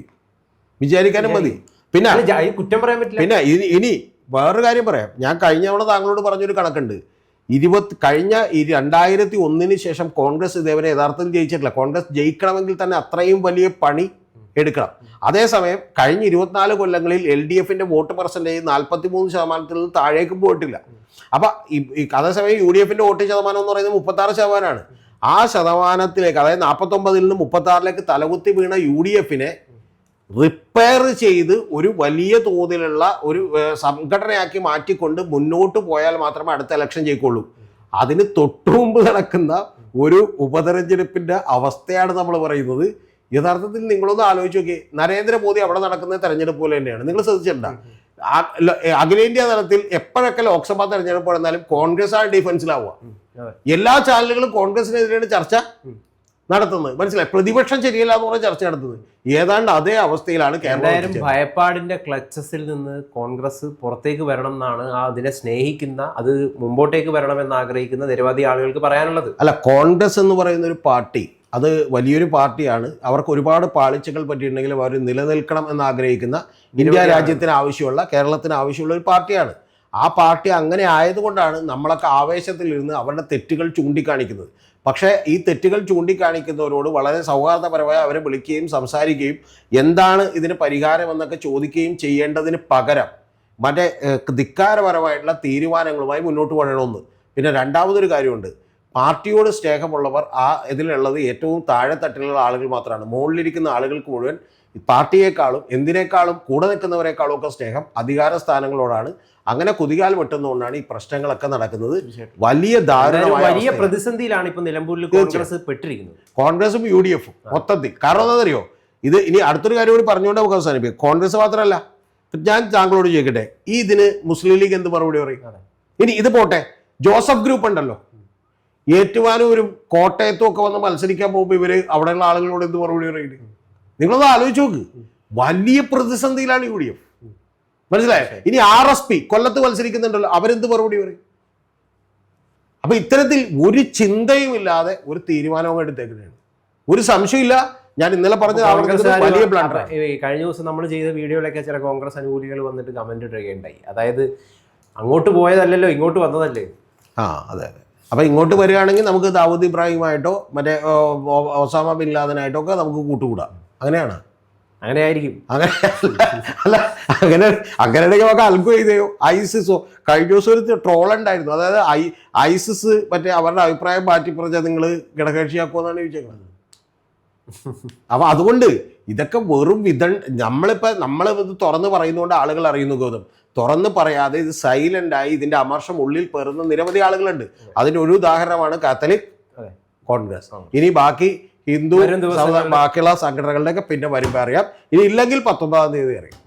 വിചാരിക്കാനും മതി. പിന്നെ കുറ്റം പറയാൻ പറ്റില്ല. പിന്നെ ഇനി വേറൊരു കാര്യം പറയാം. ഞാൻ കഴിഞ്ഞ തവണ താങ്കളോട് പറഞ്ഞൊരു കണക്കുണ്ട്. ഇരുപത്തി കഴിഞ്ഞ രണ്ടായിരത്തി ഒന്നിന് ശേഷം കോൺഗ്രസ് ഇതേവരെ യഥാർത്ഥത്തിൽ ജയിച്ചിട്ടില്ല. കോൺഗ്രസ് ജയിക്കണമെങ്കിൽ തന്നെ അത്രയും വലിയ പണി എടുക്കണം. അതേസമയം കഴിഞ്ഞ ഇരുപത്തിനാല് കൊല്ലങ്ങളിൽ എൽ ഡി എഫിന്റെ വോട്ട് പെർസെന്റേജ് നാൽപ്പത്തി മൂന്ന് ശതമാനത്തിൽ നിന്ന് താഴേക്ക് പോയിട്ടില്ല. അപ്പൊ അതേസമയം യു ഡി എഫിന്റെ വോട്ട് ശതമാനം എന്ന് പറയുന്നത് മുപ്പത്തി ആറ് ശതമാനമാണ്. ആ ശതമാനത്തിലേക്ക് അതായത് നാൽപ്പത്തൊമ്പതിൽ നിന്ന് മുപ്പത്തി ആറിലേക്ക് തലകുത്തി വീണ യു ഡി എഫിനെ റിപ്പയർ ചെയ്ത് ഒരു വലിയ തോതിലുള്ള ഒരു സംഘടനയാക്കി മാറ്റിക്കൊണ്ട് മുന്നോട്ട് പോയാൽ മാത്രമേ അടുത്ത ഇലക്ഷൻ ജയിക്കുള്ളൂ. അതിന് തൊട്ടുമുമ്പ് നടക്കുന്ന ഒരു ഉപതെരഞ്ഞെടുപ്പിന്റെ അവസ്ഥയാണ് നമ്മൾ പറയുന്നത്. യഥാർത്ഥത്തിൽ നിങ്ങളൊന്ന് ആലോചിച്ച് നോക്കി നരേന്ദ്രമോദി അവിടെ നടക്കുന്ന തെരഞ്ഞെടുപ്പ് പോലെ തന്നെയാണ്. നിങ്ങൾ ശ്രദ്ധിച്ചിട്ടുണ്ടോ? അഖിലേന്ത്യാ തലത്തിൽ എപ്പോഴൊക്കെ ലോക്സഭാ തെരഞ്ഞെടുപ്പ് നടന്നാലും കോൺഗ്രസ് ആ ഡിഫൻസിലാവുക. എല്ലാ ചാനലുകളും കോൺഗ്രസിനെതിരെയാണ് ചർച്ച. നടത്തുന്നത്. മനസ്സിലായി? പ്രതിപക്ഷം ശരിയല്ല എന്ന് പറഞ്ഞ ചർച്ച നടത്തുന്നത്. ഏതാണ്ട് അതേ അവസ്ഥയിലാണ് കേരളം ഭയപ്പാടിന്റെ ക്ലച്ചസിൽ നിന്ന് കോൺഗ്രസ് പുറത്തേക്ക് വരണം എന്നാണ് ആ അതിനെ സ്നേഹിക്കുന്ന അത് മുമ്പോട്ടേക്ക് വരണമെന്ന് ആഗ്രഹിക്കുന്ന നിരവധി ആളുകൾക്ക് പറയാനുള്ളത്. അല്ല കോൺഗ്രസ് എന്ന് പറയുന്ന ഒരു പാർട്ടി അത് വലിയൊരു പാർട്ടിയാണ്. അവർക്ക് ഒരുപാട് പാളിച്ചകൾ പറ്റിയിട്ടുണ്ടെങ്കിലും അവർ നിലനിൽക്കണം എന്ന് ആഗ്രഹിക്കുന്ന ഇന്ത്യ രാജ്യത്തിന് ആവശ്യമുള്ള കേരളത്തിന് ആവശ്യമുള്ള ഒരു പാർട്ടിയാണ്. ആ പാർട്ടി അങ്ങനെ ആയതുകൊണ്ടാണ് നമ്മളൊക്കെ ആവേശത്തിലിരുന്ന് അവരുടെ തെറ്റുകൾ ചൂണ്ടിക്കാണിക്കുന്നത്. പക്ഷേ ഈ തെറ്റുകൾ ചൂണ്ടിക്കാണിക്കുന്നവരോട് വളരെ സൗഹാർദ്ദപരമായി അവരെ വിളിക്കുകയും സംസാരിക്കുകയും എന്താണ് ഇതിന് പരിഹാരമെന്നൊക്കെ ചോദിക്കുകയും ചെയ്യേണ്ടതിന് പകരം മറ്റേ ധിക്കാരപരമായിട്ടുള്ള തീരുമാനങ്ങളുമായി മുന്നോട്ട് പോകണമെന്ന്. പിന്നെ രണ്ടാമതൊരു കാര്യമുണ്ട്. പാർട്ടിയോട് സ്നേഹമുള്ളവർ ആ ഇതിലുള്ളത് ഏറ്റവും താഴെത്തട്ടിലുള്ള ആളുകൾ മാത്രമാണ്. മുകളിലിരിക്കുന്ന ആളുകൾക്ക് മുഴുവൻ പാർട്ടിയേക്കാളും എന്തിനേക്കാളും കൂടെ നിൽക്കുന്നവരെക്കാളും ഒക്കെ സ്നേഹം അധികാര സ്ഥാനങ്ങളോടാണ്. അങ്ങനെ കുതികാൽ വെട്ടുന്നതുകൊണ്ടാണ് ഈ പ്രശ്നങ്ങളൊക്കെ നടക്കുന്നത്. വലിയ ദാരുണമായ വലിയ പ്രതിസന്ധിയിലാണ് ഇപ്പൊ നിലമ്പൂരിൽ കോൺഗ്രസ് പെട്ടിരിക്കുന്നത്. കോൺഗ്രസും യു ഡി എഫും മൊത്തത്തിൽ. കാരണം എന്താണെന്നറിയോ? ഇത് ഇനി അടുത്തൊരു കാര്യം കൂടി പറഞ്ഞുകൊണ്ട് നമുക്ക് അവസാനിപ്പിക്കും. കോൺഗ്രസ് മാത്രമല്ല. ഞാൻ താങ്കളോട് ചോദിക്കട്ടെ? ഈ ഇതിന് മുസ്ലിം ലീഗ് എന്ത് മറുപടി പറയും? ഇനി ഇത് പോട്ടെ. ജോസഫ് ഗ്രൂപ്പ് ഉണ്ടല്ലോ. ഏറ്റുമാനൂരും കോട്ടയത്തും ഒക്കെ വന്ന് മത്സരിക്കാൻ പോകുമ്പോൾ ഇവർ അവിടെയുള്ള ആളുകളോട് എന്ത് മറുപടി പറയുന്നത് നിങ്ങളൊന്ന് ആലോചിച്ച് നോക്ക്. വലിയ പ്രതിസന്ധിയിലാണ് യു ഡി എഫ്. മനസ്സിലായോ? ഇനി ആർ എസ് പി കൊല്ലത്ത് മത്സരിക്കുന്നുണ്ടല്ലോ. അവരെന്ത് മറുപടി പറയും? അപ്പൊ ഇത്തരത്തിൽ ഒരു ചിന്തയും ഇല്ലാതെ ഒരു തീരുമാനവും എടുത്തേക്കുന്നതാണ് ഒരു സംശയമില്ല ഞാൻ ഇന്നലെ പറഞ്ഞത് വലിയ കഴിഞ്ഞ ദിവസം നമ്മൾ ചെയ്ത വീഡിയോയിലൊക്കെ ചില കോൺഗ്രസ് അനുകൂലികൾ വന്നിട്ട് കമന്റ് ഇടുകയുണ്ടായി അതായത് അങ്ങോട്ട് പോയതല്ലല്ലോ ഇങ്ങോട്ട് വന്നതല്ലേ? ആ അതെ അതെ. അപ്പൊ ഇങ്ങോട്ട് വരികയാണെങ്കിൽ നമുക്ക് ദാവൂദ് ഇബ്രാഹിമായിട്ടോ മറ്റേ ഒസാമ ബിൻ ലാദനായിട്ടോ ഒക്കെ നമുക്ക് കൂട്ടുകൂടാം. അങ്ങനെയാണ്? അങ്ങനെ ആയിരിക്കും അങ്ങനെ അല്ല അങ്ങനെ അങ്ങനെയാണെങ്കിൽ നമുക്ക് അൽഗോ ചെയ്തയോ ഐസിസോ കഴിഞ്ഞ ദിവസം ഒരു ട്രോൾ ഉണ്ടായിരുന്നു. അതായത് ഐ ഐസിസ് മറ്റേ അവരുടെ അഭിപ്രായം മാറ്റി പറഞ്ഞാൽ നിങ്ങൾ കിടകക്ഷിയാക്കുമെന്നാണ് ചോദിച്ചേക്കുന്നത്. അപ്പൊ അതുകൊണ്ട് ഇതൊക്കെ വെറും വിധ നമ്മളിപ്പോ നമ്മൾ ഇത് തുറന്ന് പറയുന്നതുകൊണ്ട് ആളുകൾ അറിയുന്നു ഗൗതം. തുറന്ന് പറയാതെ ഇത് സൈലന്റ് ആയി ഇതിന്റെ അമർഷം ഉള്ളിൽ പേറുന്ന നിരവധി ആളുകളുണ്ട്. അതിനൊരു ഒരു ഉദാഹരണമാണ് കാത്തലിക് കോൺഗ്രസ്. ഇനി ബാക്കി ഹിന്ദു ബാക്കിയുള്ള സംഘടനകളുടെയൊക്കെ പിന്നെ വരുമ്പോൾ അറിയാം. ഇനി ഇല്ലെങ്കിൽ പത്തൊമ്പതാം തീയതി അറിയാം.